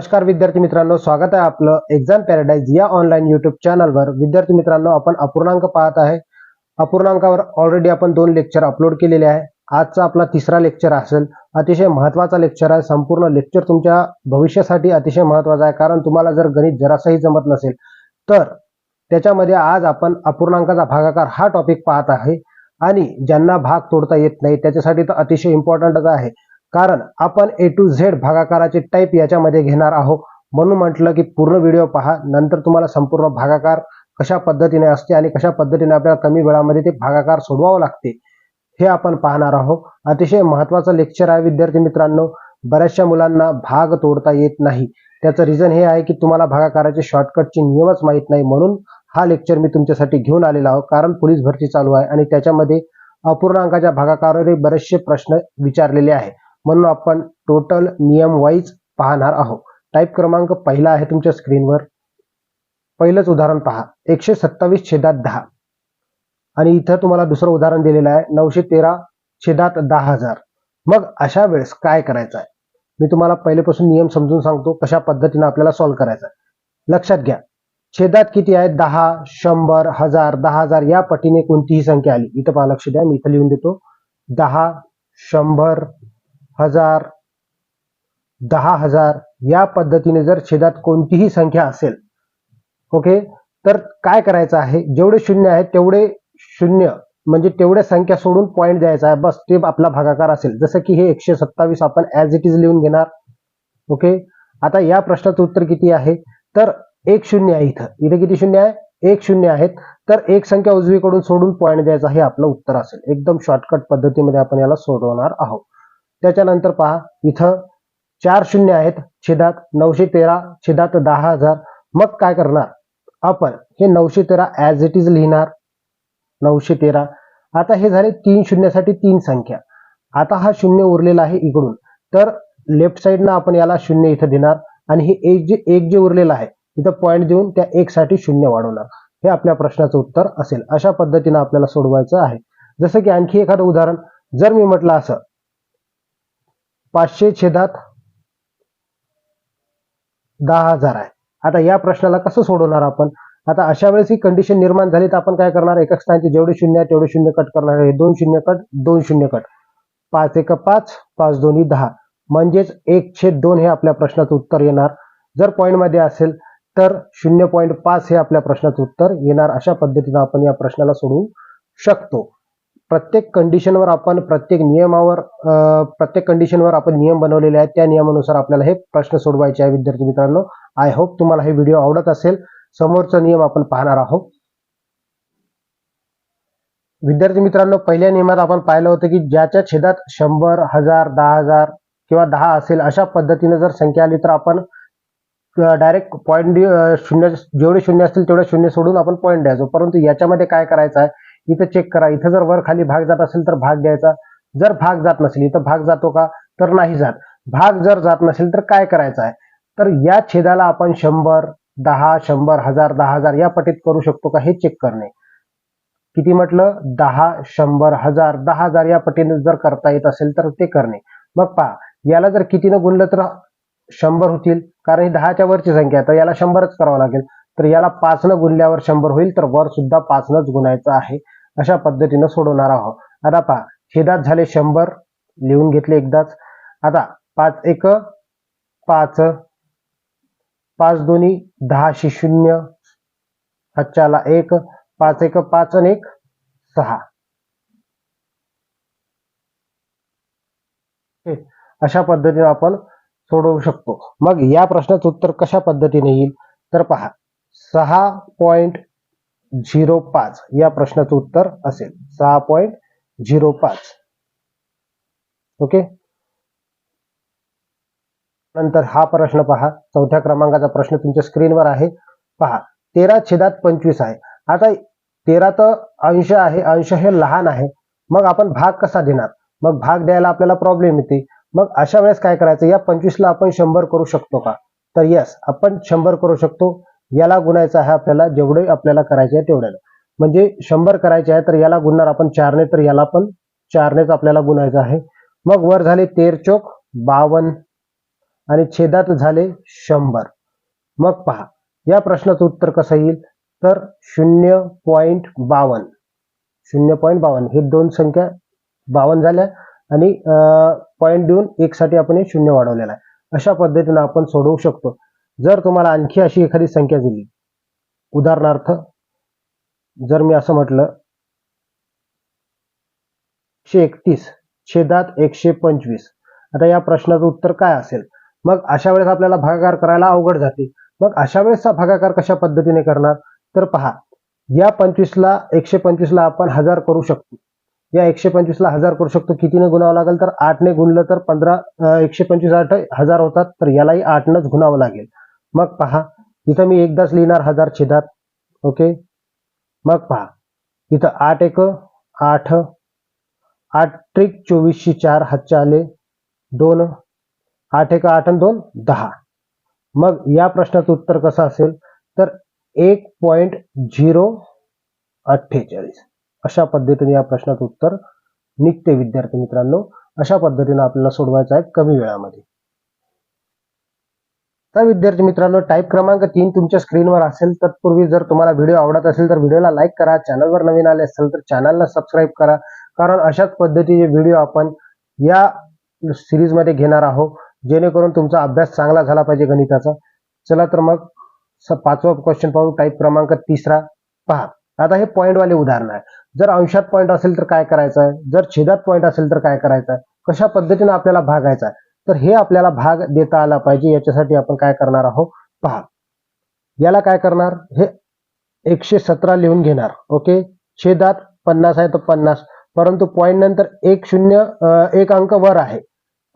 नमस्कार विद्यार्थी मित्रांनो स्वागत आहे आपलं एक्झाम पॅराडाईज या ऑनलाईन युट्यूब चॅनलवर विद्यार्थी मित्रांनो आपण अपूर्णांक पाहत आहे. अपूर्णांकावर ऑलरेडी आपण दोन लेक्चर अपलोड केलेले आहे. आजचा आपला तिसरा लेक्चर असेल. अतिशय महत्त्वाचा लेक्चर आहे. संपूर्ण लेक्चर तुमच्या भविष्यासाठी अतिशय महत्त्वाचा आहे. कारण तुम्हाला जर गणित जरासाही जमत नसेल तर त्याच्यामध्ये आज आपण अपूर्णांकाचा भागाकार हा टॉपिक पाहत आहे. आणि ज्यांना भाग तोडता येत नाही त्याच्यासाठी तर अतिशय इम्पॉर्टंटच आहे. कारण आपण ए टू झेड भागाकाराचे टाईप याच्यामध्ये घेणार आहोत. म्हणून म्हटलं की पूर्ण व्हिडिओ पहा नंतर तुम्हाला संपूर्ण भागाकार कशा पद्धतीने असते आणि कशा पद्धतीने आपल्याला कमी वेळामध्ये ते भागाकार सोडवावं लागते हे आपण पाहणार आहोत. अतिशय महत्वाचं लेक्चर आहे विद्यार्थी मित्रांनो. बऱ्याचशा मुलांना भाग तोडता येत नाही. त्याचं रिझन हे आहे की तुम्हाला भागाकाराचे शॉर्टकटचे नियमच माहीत नाही. म्हणून हा लेक्चर मी तुमच्यासाठी घेऊन आलेला आहोत. कारण पोलीस भरती चालू आहे आणि त्याच्यामध्ये अपूर्णांकाच्या भागाकारावरही बरेचसे प्रश्न विचारलेले आहे म्हणून आपण टोटल नियम वाईज पाहणार आहोत. टाईप क्रमांक पहिला आहे तुमच्या स्क्रीनवर पहिलंच उदाहरण पहा. एकशे सत्तावीस छेदात दहा. आणि इथं तुम्हाला दुसरं उदाहरण दिलेलं आहे. नऊशे तेरा छेदात दहा हजार. मग अशा वेळेस काय करायचं आहे मी तुम्हाला पहिलेपासून नियम समजून सांगतो कशा पद्धतीने आपल्याला सॉल्व्ह करायचा आहे लक्षात घ्या. छेदात किती आहे दहा शंभर हजार दहा हजार. या पटीने कोणतीही संख्या आली. इथं पहा लक्ष द्या. मी इथं लिहून देतो. दहा शंभर हजार दहा हजार या पद्धतीने जर छेदात कोणतीही संख्या असेल ओके तर काय करायचं आहे? जेवढे शून्य आहेत तेवढे शून्य म्हणजे तेवढ्या संख्या सोडून पॉईंट द्यायचा आहे. बस ते आपला भागाकार असेल. जसं की हे एकशे सत्तावीस आपण ऍज इट इज लिहून घेणार ओके आता या प्रश्नाचं उत्तर किती आहे? तर एक शून्य आहे इथं. इथे किती शून्य आहे? एक शून्य आहेत. तर एक संख्या उजवीकडून सोडून पॉईंट द्यायचा हे आपलं उत्तर असेल. एकदम शॉर्टकट पद्धतीमध्ये आपण याला सोडवणार आहोत. त्याच्यानंतर पहा इथं चार शून्य आहेत छेदात नऊशे तेरा छेदात दहा हजार. मग काय करणार? आपण हे नऊशे तेरा ऍज इट इज लिहिणार. नऊशे तेरा. आता हे झाले तीन शून्यासाठी तीन संख्या. आता हा शून्य उरलेला आहे इकडून. तर लेफ्ट साईडनं आपण याला शून्य इथं देणार. आणि हे एक जे एक जे उरलेलं आहे इथं पॉईंट देऊन त्या एक साठी शून्य वाढवणार. हे आपल्या प्रश्नाचं उत्तर असेल. अशा पद्धतीनं आपल्याला सोडवायचं आहे. जसं की आणखी एखादं उदाहरण. जर मी म्हटलं असं पाचशे छेदात दहा हजार आहे. आता या प्रश्नाला कसं सोडवणार आपण? आता अशा वेळेस ही कंडिशन निर्माण झाली तर आपण काय करणार? एका स्थानचे जेवढे शून्य आहे तेवढे शून्य कट करणार आहे. दोन शून्य कट दोन शून्य कट. पाच एक पाच पाच दोन्ही दहा. म्हणजेच एक छेद दोन हे आपल्या प्रश्नाचं उत्तर येणार. जर पॉईंटमध्ये असेल तर शून्य पॉईंट पाच हे आपल्या प्रश्नाचं उत्तर येणार. अशा पद्धतीनं आपण या प्रश्नाला सोडवू शकतो. प्रत्येक कंडिशनवर आपण प्रत्येक नियमावर प्रत्येक कंडिशनवर आपण नियम बनवलेले आहेत. त्या नियमानुसार आपल्याला हे प्रश्न सोडवायचे आहे विद्यार्थी मित्रांनो. आय होप तुम्हाला हे व्हिडिओ आवडत असेल. समोरचा नियम आपण पाहणार आहोत. विद्यार्थी मित्रांनो पहिल्या नियमात आपण पाहिलं होतं की ज्याच्या छेदात शंभर हजार दहा हजार किंवा दहा असेल अशा पद्धतीने जर संख्या आली तर आपण डायरेक्ट पॉईंट शून्य जेवढे शून्य असतील तेवढे शून्य सोडून आपण पॉईंट द्यायचो. परंतु याच्यामध्ये काय करायचं आहे? इथं चेक करा. इथं जर वर खाली भाग जात असेल तर भाग द्यायचा. जर भाग जात नसेल इथं भाग जातो का? तर नाही जात. भाग जर जात नसेल तर काय करायचं आहे? तर या छेदाला आपण शंभर दहा शंभर हजार दहा हजार या पटीत करू शकतो का हे चेक करणे. किती म्हटलं? दहा शंभर हजार दहा हजार या पटीने जर करता येत असेल तर ते करणे. मग पहा याला जर कितीनं गुणलं तर शंभर होतील. कारण ही दहाच्या वरची संख्या आहे तर याला शंभरच करावं लागेल. तर याला पाचनं गुणल्यावर शंभर होईल तर वर सुद्धा पाचनंच गुणायचं आहे. अशा पद्धतीनं सोडवणार आहोत. आता पहा छेदात झाले शंभर लिहून घेतले एकदाच. आता पाच एक पाच पाच दोन्ही दहाशे शून्य हातच्याला एक पाच एक पाच आणि एक सहा. अशा पद्धतीने आपण सोडवू शकतो. मग या प्रश्नाचं उत्तर कशा पद्धतीने येईल? तर पहा सहा पॉइंट झिरो पाच. या प्रश्नाचं उत्तर असेल. सहा पॉइंट झिरो पाच. ओके? नंतर हा प्रश्न पहा. चौथ्या क्रमांकाचा प्रश्न तुमच्या स्क्रीनवर आहे. पहा. तेरा छेदात पंचवीस आहे. आता तेरा तर अंश आहे. अंश हे लहान आहे. मग आपण भाग कसा देणार? मग भाग द्यायला आपल्याला प्रॉब्लेम येते. मग अशा वेळेस काय करायचं? या पंचवीसला आपण शंभर करू शकतो का? तर यस आपण शंभर करू शकतो. याला गुणायचा आहे आपल्याला जेवढे आपल्याला करायचे आहे तेवढ्याला. म्हणजे शंभर करायचे आहे तर याला गुणणार आपण चारने तर याला पण चारनेच आपल्याला गुणायचं आहे. मग वर झाले तेर चोक बावन आणि छेदात झाले शंभर. मग पहा या प्रश्नाचं उत्तर कसं येईल? तर शून्य पॉईंट बावन्न शून्य पॉईंट बावन. हे दोन संख्या बावन्न झाल्या आणि पॉईंट देऊन एकसाठी आपण हे शून्य वाढवलेला आहे. अशा पद्धतीनं आपण सोडवू शकतो. जर तुम्हाला आणखी अशी एखादी संख्या दिली उदाहरणार्थ जर मी असं म्हटलं एकशे एकतीस छेदात एकशे पंचवीस. आता या प्रश्नाचं उत्तर काय असेल? मग अशा वेळेस आपल्याला भागाकार करायला अवघड जाते. मग अशा वेळेसचा भागाकार कशा पद्धतीने करणार? तर पहा या पंचवीसला एकशे पंचवीसला आपण हजार करू शकतो. या एकशे पंचवीसला हजार करू शकतो. कितीने गुणावं लागेल? तर आठने गुणलं तर पंधरा एकशे पंचवीस आठ हजार होतात. तर यालाही आठनंच गुणावं लागेल. मग पहा. इथं मी एकदाच लिहिणार हजार छेदात. ओके? मग पहा. इथं आठ एक आठ आठ ट्रिक चोवीसशे चार हातचे आले. दोन आठ एक आठ आणि दोन दहा. मग या प्रश्नाचं उत्तर कसं असेल? तर एक पॉईंट झिरो अठ्ठेचाळीस. अशा पद्धतीने या प्रश्नाचं उत्तर निघते विद्यार्थी मित्रांनो. अशा पद्धतीने आपल्याला सोडवायचं आहे कमी वेळामध्ये. तर विद्यार्थी मित्रांनो टाईप क्रमांक तीन तुमच्या स्क्रीनवर असेल तत्पूर्वी जर तुम्हाला व्हिडिओ आवडत असेल तर व्हिडिओला लाईक करा. चॅनलवर नवीन आले असेल तर चॅनलला सबस्क्राईब करा. कारण अशाच पद्धतीचे व्हिडिओ आपण या सिरीजमध्ये घेणार आहोत. जेणेकरून तुमचा अभ्यास चांगला झाला पाहिजे गणिताचा. चला तर मग स- पाचवा क्वेश्चन पाहू. टाईप क्रमांक तिसरा पहा. आता हे पॉईंटवाले वाले उदाहरण आहे. जर अंशात पॉईंट असेल तर काय करायचं? आहे जर छेदात पॉईंट असेल तर काय करायचं? आहे कशा पद्धतीने आपल्याला भागायचा? आहे तर हे आपल्याला भाग देता आला पाहिजे. याच्यासाठी आपण काय करणार आहोत? पहा याला काय करणार? हे एकशे सतरा लिहून घेणार. ओके? छेदात पन्नास आहे तर पन्नास. परंतु पॉईंट नंतर एक शून्य एक अंक वर आहे.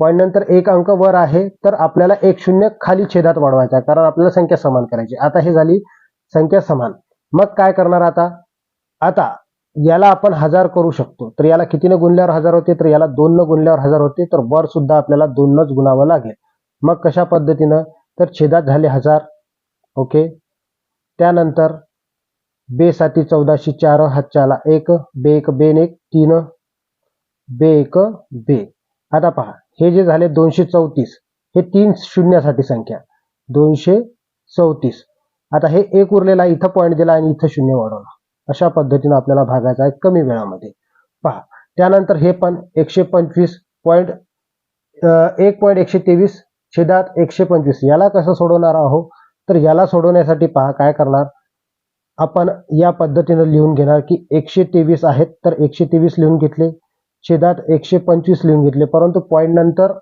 पॉईंट नंतर एक अंक वर आहे तर आपल्याला एक शून्य खाली छेदात वाढवायचा आहे. कारण आपल्याला संख्या समान करायची आता हे झाली संख्या समान. मग काय करणार आता? आता याला आपण हजार करू शकतो. तर याला कितीने गुणल्यावर हजार होते? तर याला दोन न गुणल्यावर हजार होते. तर वर सुद्धा आपल्याला दोनच गुणावं लागेल. मग कशा पद्धतीनं? तर छेदात झाले हजार. ओके? त्यानंतर बेसाठी चौदाशी चौदाशे चार हातच्याला एक बे एक बेन एक तीन बे एक बे. आता पहा हे जे झाले दोनशे चौतीस हे तीन शून्यासाठी संख्या. दोनशे चौतीस. आता हे एक उरलेला इथं पॉईंट दिला आणि इथं शून्य वाढवला. अशा पद्धतीनं आपल्याला भागायचं आहे कमी वेळामध्ये. पहा त्यानंतर हे पण एकशे पंचवीस पॉईंट एक पॉईंट एकशे तेवीस छेदात एकशे पंचवीस. याला कसं सोडवणार आहोत तर याला सोडवण्यासाठी पहा काय करणार? आपण या पद्धतीनं लिहून घेणार की एकशे तेवीस आहेत तर एकशे तेवीस लिहून घेतले. छेदात एकशे पंचवीस लिहून घेतले. परंतु पॉईंट नंतर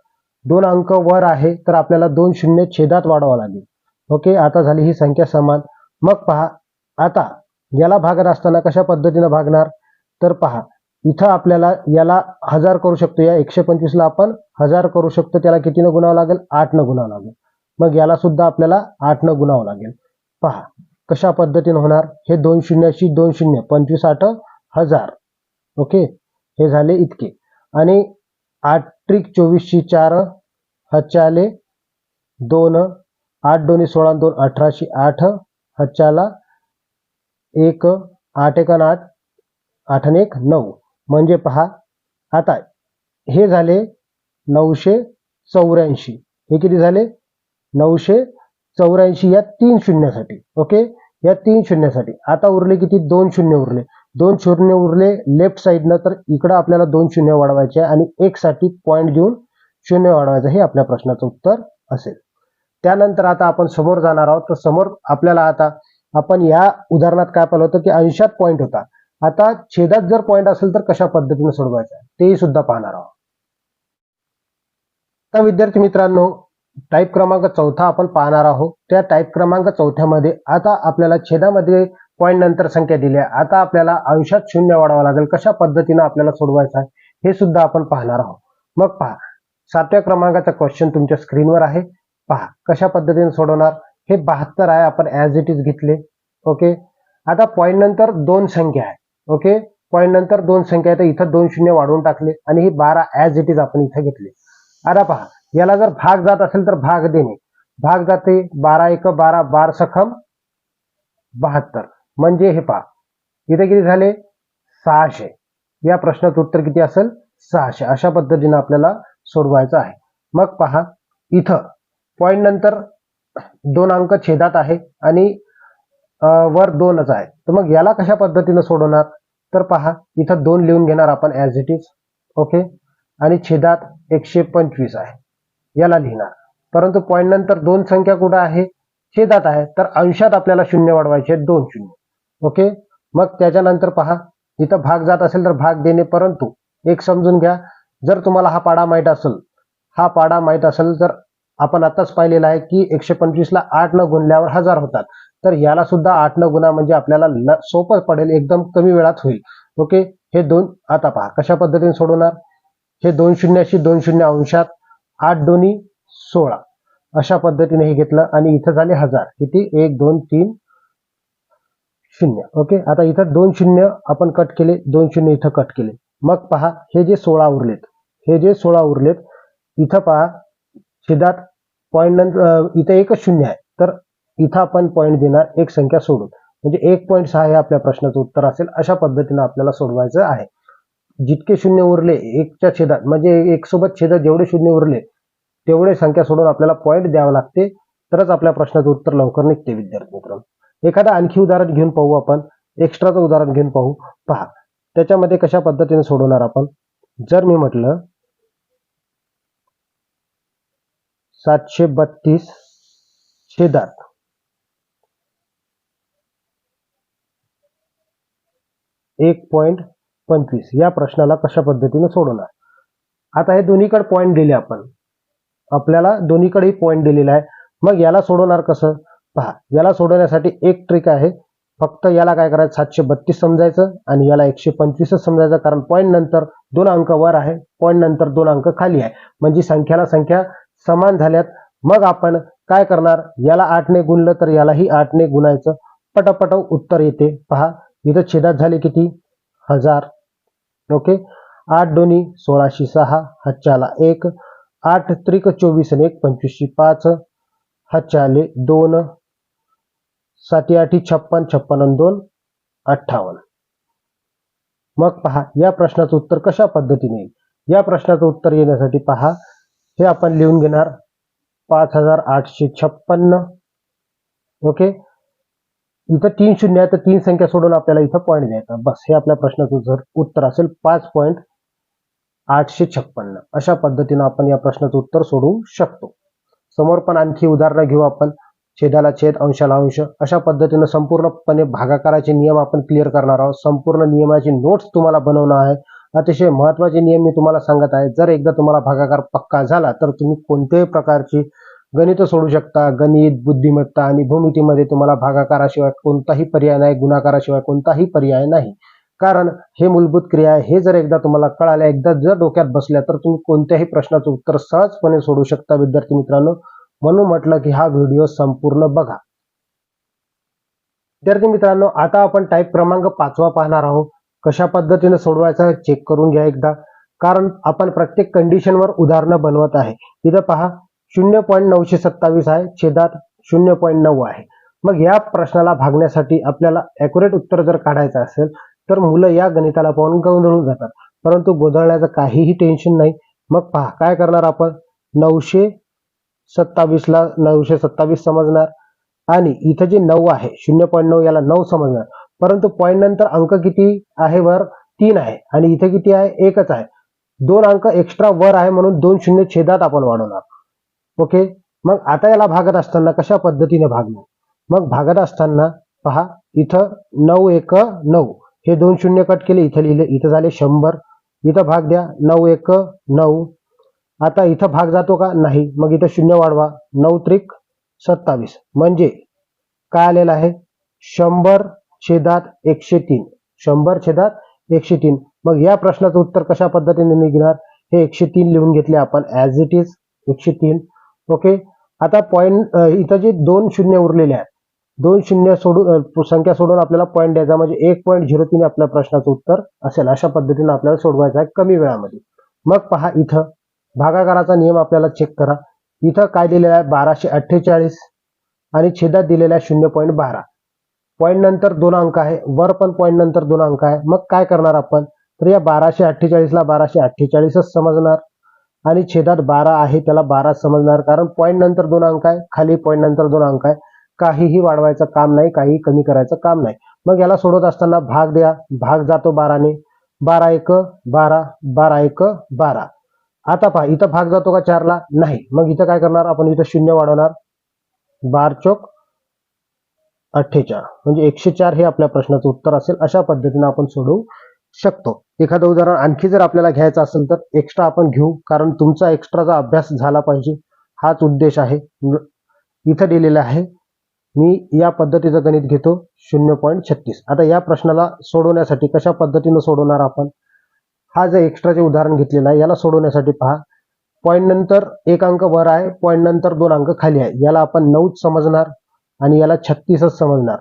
दोन अंक वर आहे तर आपल्याला दोन शून्य छेदात वाढवावं लागेल. ओके? आता झाली ही संख्या समान. मग पहा आता याला भागत असताना कशा पद्धतीनं भागणार? तर पहा इथं आपल्याला याला हजार करू शकतो. या एकशे पंचवीसला आपण हजार करू शकतो. त्याला कितीनं गुणावं लागेल? आठनं गुणावं लागेल. मग याला सुद्धा आपल्याला आठनं गुणावं लागेल. पहा कशा पद्धतीनं होणार? हे दोन शून्याशी दोन शून्य पंचवीस आठ हजार. ओके? हे झाले इतके. आणि आठ ट्रिक चोवीसशे चार हच्चाले दोन आठ दोन्ही सोळा दोन अठराशे आठ हच्चाला एक आठ एक आठ आठ एक नऊ. म्हणजे पहा आता हे झाले नऊशे चौऱ्याऐंशी. हे किती झाले? नऊशे चौऱ्याऐंशी या तीन शून्यासाठी. ओके? या तीन शून्यासाठी. आता उरले किती? दोन शून्य उरले. दोन शून्य उरले लेफ्ट साईडनं तर इकडं आपल्याला दोन शून्य वाढवायचे आणि एक साठी पॉईंट देऊन शून्य वाढवायचं हे आपल्या प्रश्नाचं उत्तर असेल. त्यानंतर आता आपण समोर जाणार आहोत. तर समोर आपल्याला आता आपण या उदाहरणात काय पाहिलं होतं की अंशात पॉईंट होता. आता छेदात जर पॉईंट असेल तर कशा पद्धतीने सोडवायचा आहे? तेही सुद्धा पाहणार आहोत. तर विद्यार्थी मित्रांनो टाईप क्रमांक चौथा आपण पाहणार आहोत. त्या टाईप क्रमांक चौथ्यामध्ये आता आपल्याला छेदामध्ये पॉईंट नंतर संख्या दिल्या आता आपल्याला अंशात शून्य वाढवावं लागेल. कशा पद्धतीनं आपल्याला सोडवायचं आहे? हे सुद्धा आपण पाहणार आहोत. मग पहा सातव्या क्रमांकाचा क्वेश्चन तुमच्या स्क्रीनवर आहे. पहा कशा पद्धतीने सोडवणार? हे बहात्तर आहे आपण ॲज इट इज घेतले. ओके आता पॉईंट नंतर दोन संख्या आहे. ओके पॉईंट नंतर दोन संख्या आहे तर इथं दोन शून्य वाढवून टाकले आणि ही बारा ॲज इट इज आपण इथं घेतले. आता पहा याला जर भाग जात असेल तर भाग देणे. भाग जाते बारा एक बारा बार सखम बहात्तर. म्हणजे हे पहा इथे किती झाले? सहाशे. या प्रश्नाचं उत्तर किती असेल? सहाशे. अशा पद्धतीने आपल्याला सोडवायचं आहे. मग पहा इथं पॉईंट नंतर दोन अंक छेदात आहे आणि वर दोनच आहे. तर मग याला कशा पद्धतीनं सोडवणार? तर पहा इथं दोन लिहून घेणार आपण ॲज इट इज ओके आणि छेदात एकशे पंचवीस आहे. याला लिहिणार. परंतु पॉईंट नंतर दोन संख्या कुठं आहे? छेदात आहे. तर अंशात आपल्याला शून्य वाढवायचे आहेत, दोन शून्य. ओके मग त्याच्यानंतर पहा इथं भाग जात असेल तर भाग देणे परंतु एक समजून घ्या. जर तुम्हाला हा पाडा माहीत असेल हा पाडा माहीत असेल तर आपण आताच पाहिलेलं आहे की एकशे पंचवीसला आठ न गुणल्यावर हजार होतात. तर याला सुद्धा आठ न गुणा म्हणजे आपल्याला ल- सोपं पडेल एकदम कमी वेळात होईल. ओके? हे दोन आता पहा कशा पद्धतीने सोडवणार? हे दोन शून्याशी दोन शून्य अंशात आठ दोन्ही सोळा. अशा पद्धतीने हे घेतलं आणि इथं झाले हजार. किती? एक दोन तीन शून्य. ओके? आता इथं दोन शून्य आपण कट केले दोन शून्य इथं कट केले. मग पहा हे जे सोळा उरलेत हे जे सोळा उरलेत इथं पहा छिदात पॉईंट नंतर इथं एकच शून्य आहे. तर इथं आपण पॉईंट देणार एक संख्या सोडून. म्हणजे एक पॉईंट सहा हे आपल्या प्रश्नाचं उत्तर असेल अशा पद्धतीनं आपल्याला सोडवायचं आहे. जितके शून्य उरले एकच्या छेदात म्हणजे एक सोबत छेदात जेवढे शून्य उरले तेवढे संख्या सोडून आपल्याला पॉईंट द्यावं लागते. तरच आपल्या प्रश्नाचं उत्तर लवकर निघते विद्यार्थी मित्रांनो. एखादं आणखी उदाहरण घेऊन पाहू आपण. एक्स्ट्राचं उदाहरण घेऊन पाहू. पहा. त्याच्यामध्ये कशा पद्धतीने सोडवणार आपण? जर मी म्हटलं सातशे बत्तीस छेदात एक पॉइंट पंचवीस. या प्रश्नाला कशा पद्धतीने सोडवणार? आता हे दोन्हीकडे पॉईंट दिले आपण. आपल्याला दोन्हीकडेही पॉईंट दिलेला आहे. मग याला सोडवणार कसं? पहा याला सोडवण्यासाठी एक ट्रिक आहे. फक्त याला काय करायचं? सातशे बत्तीस समजायचं आणि याला एकशे पंचवीसच समजायचं. कारण पॉईंट नंतर दोन अंक वर आहे. पॉईंट नंतर दोन अंक खाली आहे. म्हणजे संख्याला संख्या समान झाल्यात. मग आपण काय करणार? याला आठने गुणलं तर यालाही आठने गुणायचं. पटापट उत्तर येते. पहा इथं छेदात झाले किती? हजार. ओके? आठ दोन्ही सोळाशे सहा हातच्या एक. आठ त्रिक चोवीस आणि एक पंचवीसशे पाच. हातच्या आले दोन. साठी आठी छप्पन छप्पन दोन अठ्ठावन्न. मग पहा या प्रश्नाचं उत्तर कशा पद्धतीने येईल? या प्रश्नाचं उत्तर येण्यासाठी पहा हे आपण लिहून घेणार. पाच हजार आठशे छप्पन्न. ओके इथं तीन शून्य आहे तर तीन संख्या सोडून आपल्याला इथं पॉईंट द्यायचा. बस हे आपल्या प्रश्नाचं जर उत्तर असेल पाच पॉईंट आठशे छप्पन्न. अशा पद्धतीनं आपण या प्रश्नाचं उत्तर सोडवू शकतो. समोर पण आणखी उदाहरणं घेऊ आपण. छेदाला छेद अंशाला अंश. अशा पद्धतीनं संपूर्णपणे भागाकाराचे नियम आपण क्लिअर करणार आहोत. संपूर्ण नियमाचे नोट्स तुम्हाला बनवणं आहे. अतिशय महत्त्वाचे नियम मी तुम्हाला सांगत आहे. जर एकदा तुम्हाला भागाकार पक्का झाला तर तुम्ही कोणत्याही प्रकारची गणित सोडू शकता. गणित बुद्धिमत्ता आणि भूमितीमध्ये तुम्हाला भागाकाराशिवाय कोणताही पर्याय नाही गुणाकाराशिवाय कोणताही पर्याय नाही. कारण हे मूलभूत क्रिया आहे. हे जर एकदा तुम्हाला कळाल्या एकदा जर डोक्यात बसल्या तर तुम्ही कोणत्याही प्रश्नाचं उत्तर सहजपणे सोडू शकता विद्यार्थी मित्रांनो. म्हणून म्हटलं की हा व्हिडिओ संपूर्ण बघा. विद्यार्थी मित्रांनो आता आपण टाईप क्रमांक पाचवा पाहणार आहोत. कशा पद्धतीने सोडवायचा चेक करून घ्या एकदा. कारण आपण प्रत्येक कंडिशनवर उदाहरणं बनवत आहे. इथं पहा शून्य पॉईंट नऊशे सत्तावीस आहे छेदात शून्य पॉईंट नऊ आहे. मग या प्रश्नाला भागण्यासाठी आपल्याला ॲक्युरेट उत्तर जर काढायचं असेल तर मुलं या गणिताला पाहून गोंधळून जातात. परंतु गोंधळण्याचं काहीही टेन्शन नाही. मग पहा काय करणार आपण? नऊशे सत्तावीसला नऊशे सत्तावीस समजणार. आणि इथं जे नऊ आहे शून्य पॉईंट नऊ याला नऊ समजणार. परंतु पॉईंट नंतर अंक किती आहे वर? तीन आहे. आणि इथे किती आहे? एकच आहे. दोन अंक एक्स्ट्रा वर आहे म्हणून दोन शून्य छेदात आपण वाढवणार. ओके मग आता याला भागत असताना कशा पद्धतीने भागणार मग भागत असताना पहा इथं नऊ एक नऊ. हे दोन शून्य कट केले इथं लिहिले इथं झाले शंभर. इथं भाग द्या नऊ एक नऊ. आता इथं भाग जातो का? नाही. मग इथं शून्य वाढवा. नऊ त्रिक सत्तावीस. म्हणजे काय आलेलं आहे? शंभर छेदात एकशे तीन. शंभर छेदात एकशे तीन. मग या प्रश्नाचं उत्तर कशा पद्धतीने निघणार? हे एकशे तीन लिहून घेतले आपण ॲज इट इज एकशे तीन. ओके आता पॉईंट इथं जे दोन शून्य उरलेले आहेत दोन शून्य सोडून संख्या सोडून आपल्याला पॉईंट द्यायचा म्हणजे एक पॉईंट झिरो तीन आपल्या प्रश्नाचं उत्तर असेल अशा पद्धतीने आपल्याला सोडवायचं आहे कमी वेळामध्ये. मग पहा इथं भागाकाराचा नियम आपल्याला चेक करा. इथं काय दिलेलं आहे? बाराशे अठ्ठेचाळीस आणि छेदात दिलेला आहे शून्य पॉईंट बारा. पॉईंट नंतर दोन अंक आहे. वर पण पॉईंट नंतर दोन अंक आहे. मग काय करणार आपण? तर या बाराशे अठ्ठेचाळीसला बाराशे अठ्ठेचाळीसच समजणार. आणि छेदात बारा आहे त्याला बारा समजणार. कारण पॉईंट नंतर दोन अंक आहे. खाली पॉईंट नंतर दोन अंक आहे. काहीही वाढवायचं काम नाही. काहीही कमी करायचं काम नाही. मग याला सोडवत असताना भाग द्या. भाग जातो बाराने. बारा एक बारा बारा एक बारा. आता पहा इथं भाग जातो का चारला? नाही. मग इथं काय करणार? आपण इथं शून्य वाढवणार. बार चौक अठ्ठेचाळ. म्हणजे एकशे चार हे आपल्या प्रश्नाचं उत्तर असेल अशा पद्धतीने आपण सोडवू शकतो. एखादं उदाहरण आणखी जर आपल्याला घ्यायचं असेल तर एक्स्ट्रा आपण घेऊ कारण तुमचा एक्स्ट्राचा अभ्यास झाला पाहिजे. हाच उद्देश आहे. इथं दिलेला आहे. मी या पद्धतीचं गणित घेतो. शून्य पॉईंट छत्तीस. आता या प्रश्नाला सोडवण्यासाठी कशा पद्धतीनं सोडवणार आपण? हा जे एक्स्ट्राचे उदाहरण घेतलेलं आहे याला सोडवण्यासाठी पहा. पॉईंट नंतर एक अंक वर आहे पॉईंट नंतर दोन अंक खाली आहे. याला आपण नऊच समजणार. आणि याला छत्तीसच समजणार.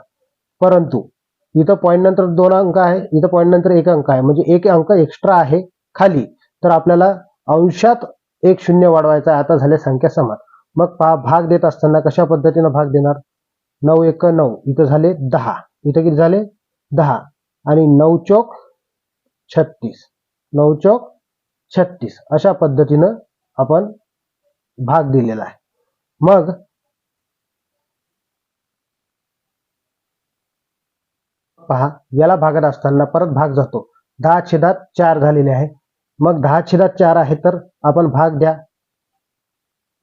परंतु इथं पॉईंट नंतर दोन अंक आहे इथं पॉईंट नंतर एक अंक आहे. म्हणजे एक अंक एक्स्ट्रा आहे खाली. तर आपल्याला अंशात एक शून्य वाढवायचा आहे. आता झाले संख्या समान. मग पहा भाग देत असताना कशा पद्धतीनं भाग देणार? नऊ एक नऊ. इथं झाले दहा. इथं किती झाले? दहा. आणि नऊ चौक छत्तीस. नऊ चौक छत्तीस. अशा पद्धतीनं आपण भाग दिलेला आहे. मग पहा याला भागत असताना परत भाग जातो. दहा छेदात चार झालेले आहे. मग दहा छेदात चार आहे तर आपण भाग द्या.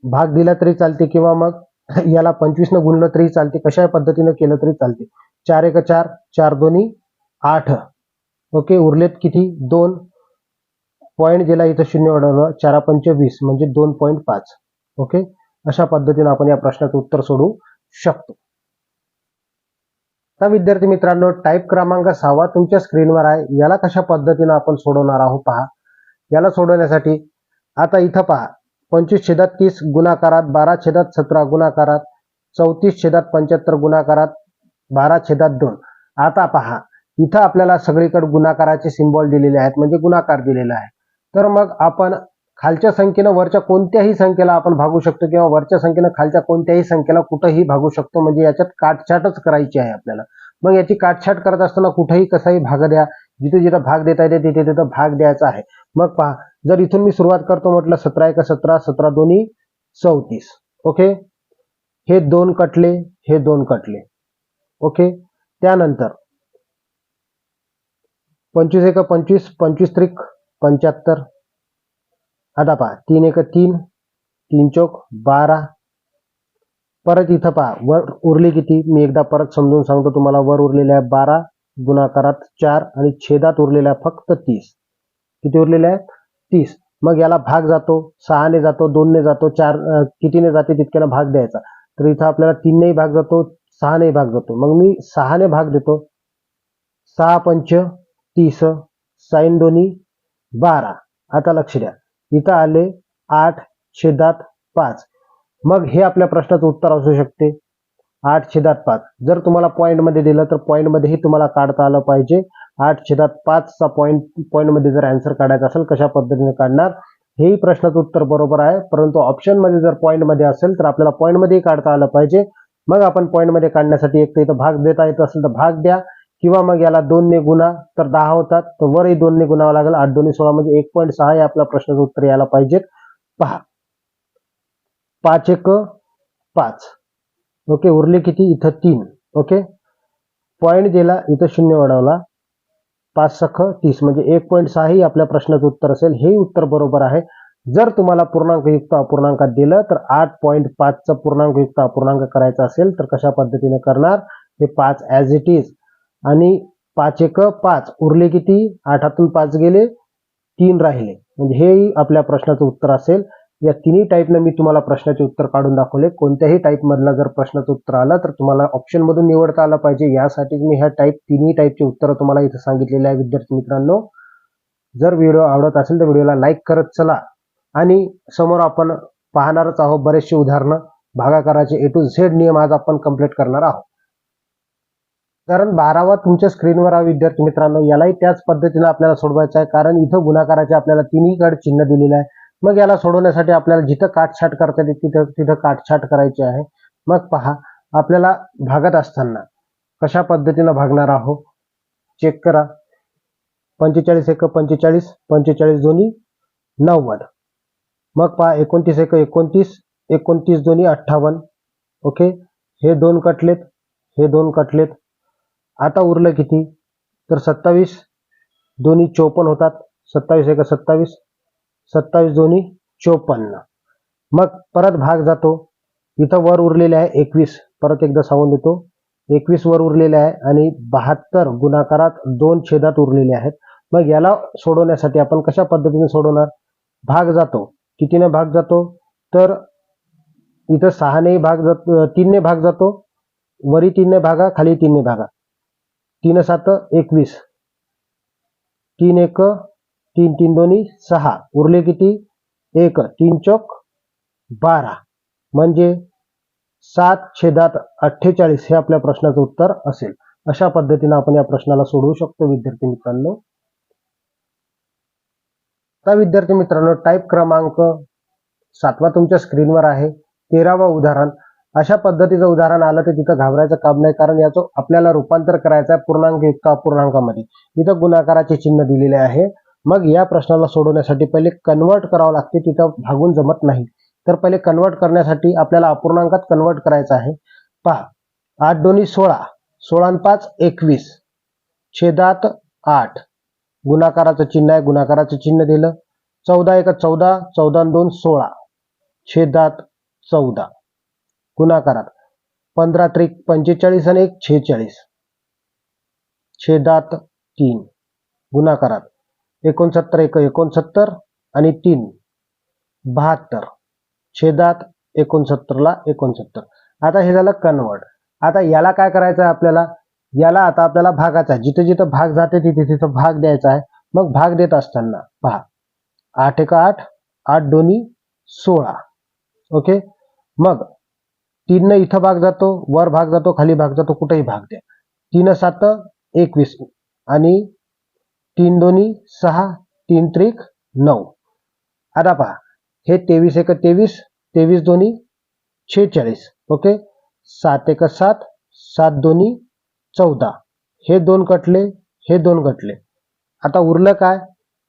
भाग दिला तरी चालते किंवा मग याला पंचवीस न गुणलं तरी चालते. कशा पद्धतीनं केलं तरी चालते. चार एक चार चार दोन्ही आठ. ओके उरलेत किती? दोन. पॉईंट दिला इथं शून्य वाढवलं चारा पंच वीस म्हणजे दोन पॉईंट पाच. ओके अशा पद्धतीनं आपण या प्रश्नाचं उत्तर सोडवू शकतो. तर विद्यार्थी मित्रांनो टाईप क्रमांक सहावा तुमच्या स्क्रीनवर आहे. याला कशा पद्धतीनं आपण सोडवणार आहोत पहा. याला सोडवण्यासाठी आता इथं पहा. पंचवीस छेदात तीस गुणाकारात बारा छेदात सतरा गुणाकारात चौतीस छेदात पंच्याहत्तर गुणाकारात बारा छेदात दोन. आता पहा. इथं आपल्याला सगळीकडे गुणाकाराचे सिम्बॉल दिलेले आहेत म्हणजे गुणाकार दिलेला आहे. तर मग आपण खालच्या संख्येनं वरच्या कोणत्याही संख्येला आपण भागू शकतो किंवा वरच्या संख्येनं खालच्या कोणत्याही संख्येला कुठंही भागू शकतो म्हणजे याच्यात काटछाटच करायची आहे आपल्याला. मग याची काटछाट करत असताना कुठेही कसाही भाग द्या जिथे जिथं भाग देता येते तिथे तिथं भाग द्यायचा आहे. मग पहा जर इथून मी सुरुवात करतो म्हटलं सतरा एक सतरा सतरा दोन्ही चौतीस. ओके? हे दोन कटले हे दोन कटले. ओके? त्यानंतर पंचवीस एक पंचवीस पंचवीस त्रिक पंच्याहत्तर. आता पहा तीन एक तीन तीन चौक बारा. परत इथं पहा वर उरली किती? मी एकदा परत समजून सांगतो तुम्हाला वर उरलेल्या आहे बारा गुणाकारात चार आणि छेदात उरलेल्या आहे फक्त तीस. किती उरलेले आहेत? तीस. मग याला भाग जातो सहाने जातो दोनने जातो चार कितीने जाते तितक्याला भाग द्यायचा. तर इथं आपल्याला तीननेही भाग जातो सहाने भाग जातो. मग मी सहाने भाग देतो. सहा पंच तीस. साईन दोन्ही बारा. आता लक्ष द्या. इथं आले आठ छेदात पाच. मग हे आपल्या प्रश्नाचं उत्तर असू शकते. आठ छेदात पाच. जर तुम्हाला पॉईंटमध्ये दिलं तर पॉईंटमध्येही तुम्हाला काढता आलं पाहिजे. आठ छेदात पाचचा पॉईंट पॉईंटमध्ये जर अँसर काढायचा असेल कशा पद्धतीने काढणार? हेही प्रश्नाचं उत्तर बरोबर आहे. परंतु ऑप्शनमध्ये जर पॉईंटमध्ये असेल तर आपल्याला पॉईंटमध्येही काढता आलं पाहिजे. मग आपण पॉईंटमध्ये काढण्यासाठी एक तर इथं भाग देता येत असेल तर भाग द्या. किंवा मग याला दोनने गुणा तर दहा होतात. तर वरही दोनने गुणावं लागेल. आठ दोन्ही सोळा म्हणजे एक पॉईंट सहा हे आपल्या प्रश्नाचं उत्तर यायला पाहिजेत. पहा. पाच एक पाच. ओके उरले किती? इथं तीन. ओके? पॉईंट दिला इथं शून्य वाढवला. पाच सख तीस. म्हणजे एक पॉईंट सहा ही आपल्या प्रश्नाचं उत्तर असेल. हे उत्तर बरोबर आहे. जर तुम्हाला पूर्णांकयुक्त अपूर्णांकात दिलं तर आठ पॉईंट पाचचं पूर्णांकयुक्त अपूर्णांक करायचा असेल तर कशा पद्धतीने करणार? हे पाच ॲज इट इज आणि पाच एक पाच उरले किती? आठातून पाच गेले तीन राहिले. म्हणजे हेही आपल्या प्रश्नाचं उत्तर असेल. या तिन्ही टाईपनं मी तुम्हाला प्रश्नाचे उत्तर काढून दाखवले. कोणत्याही टाईपमधला जर प्रश्नाचं उत्तर आलं तर तुम्हाला ऑप्शनमधून निवडता आलं पाहिजे. यासाठी मी ह्या टाईप तिन्ही टाईपचे उत्तर तुम्हाला इथं सांगितलेले आहे विद्यार्थी मित्रांनो. जर व्हिडिओ आवडत असेल तर व्हिडिओला लाईक करत चला. आणि समोर आपण पाहणारच आहोत बरेचसे उदाहरणं. भागाकाराचे ए टू झेड नियम आज आपण कंप्लीट करणार आहोत. कारण बारावा तुमच्या स्क्रीनवर आहे विद्यार्थी मित्रांनो यालाही त्याच पद्धतीने आपल्याला सोडवायचं आहे. कारण इथं गुणाकाराचे आपल्याला तिन्हीकडे चिन्ह दिलेलं आहे. मग याला सोडवण्यासाठी आपल्याला जिथं काटछाट करता येते तिथं तिथं काटछाट करायची आहे. मग पहा आपल्याला भागत असताना कशा पद्धतीनं भागणार आहोत? चेक करा. पंचेचाळीस एक पंचेचाळीस पंचेचाळीस दोन्ही नव्वद. मग पहा एकोणतीस एक एकोणतीस एकोणतीस दोन्ही अठ्ठावन्न. ओके? हे दोन कटलेत हे दोन कटलेत. आता उरलं किती? तर सत्तावीस. दोन्ही चोपन्न होतात. सत्तावीस एक सत्तावीस. सत्तावीस दोन्ही चोपन्न. मग परत भाग जातो. इथं वर उरलेले आहे एकवीस. परत एकदा सांगून देतो. एकवीस वर उरलेले आहे आणि बहात्तर गुणाकारात दोन छेदात उरलेले आहेत. मग याला सोडवण्यासाठी आपण कशा पद्धतीने सोडवणार? भाग जातो. कितीने भाग जातो? तर इथं सहाने भाग जातो तीनने भाग जातो. वरी तीनने भागा खाली तीनने भागा. तीन सात एकवीस. तीन एक तीन तीन दोन्ही सहा. उरले किती? एक तीन चौक बारा. म्हणजे सात छेदात अठ्ठेचाळीस हे आपल्या प्रश्नाचं उत्तर असेल. अशा पद्धतीने आपण या प्रश्नाला सोडवू शकतो विद्यार्थी मित्रांनो. आता विद्यार्थी मित्रांनो टाईप क्रमांक सातवा तुमच्या स्क्रीनवर आहे. तेरावा उदाहरण अशा पद्धतीचं उदाहरण आलं तर तिथं घाबरायचं काम नाही कारण याचं आपल्याला रूपांतर करायचं आहे पूर्णांक एका अपूर्णांकामध्ये इथं गुणाकाराचे चिन्ह दिलेले आहे. मग या प्रश्नाला सोडवण्यासाठी पहिले कन्वर्ट करावं लागते तिथं भागून जमत नाही. तर पहिले कन्वर्ट करण्यासाठी आपल्याला अपूर्णांकात कन्वर्ट करायचं आहे. पहा आठ दोन्ही सोळा सोळा पाच एकवीस. छेदात आठ. गुणाकाराचं चिन्ह आहे गुणाकाराचं चिन्ह दिलं. चौदा एक चौदा चौदा दोन सोळा. छेदात चौदा. गुणाकारात. पंधरा त्रिक पंचेचाळीस आणि एक छेचाळीस. छेदात तीन. गुणाकारात. एकोणसत्तर एक एकोणसत्तर आणि तीन. बहात्तर. छेदात एकोणसत्तरला एकोणसत्तर. आता हे झालं कन्वर्ट आता याला काय करायचं आहे आपल्याला? याला आता आपल्याला भागाचा आहे. जिथे जिथं भाग जाते तिथे तिथं भाग द्यायचा आहे. मग भाग देत असताना पहा. आठ एक आठ आठ दोन्ही सोळा. ओके? मग तीननं इथं भाग जातो वर भाग जातो खाली भाग जातो कुठेही भाग द्या. तीन सात एकवीस आणि तीन दोन्ही सहा तीन त्रिक नऊ. आता पहा हे तेवीस एक तेवीस तेवीस दोन्ही छेचाळीस ओके? सात एक सात सात दोन्ही चौदा. हे दोन कटले हे दोन कटले आता उरलं काय?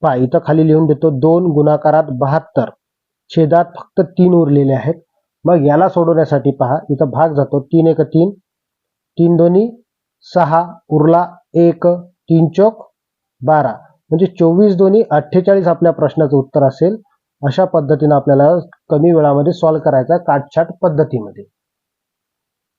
पहा इथं खाली लिहून देतो दोन गुणाकारात बहात्तर. छेदात फक्त तीन उरलेले आहेत. मग याला सोडवण्यासाठी पहा इथं भाग जातो तीन एक तीन तीन दोन्ही सहा उरला एक तीन चौक बारा. म्हणजे चोवीस दोन्ही अठ्ठेचाळीस आपल्या प्रश्नाचं उत्तर असेल अशा पद्धतीनं आपल्याला कमी वेळामध्ये सॉल्व्ह करायचा काटछाट पद्धतीमध्ये.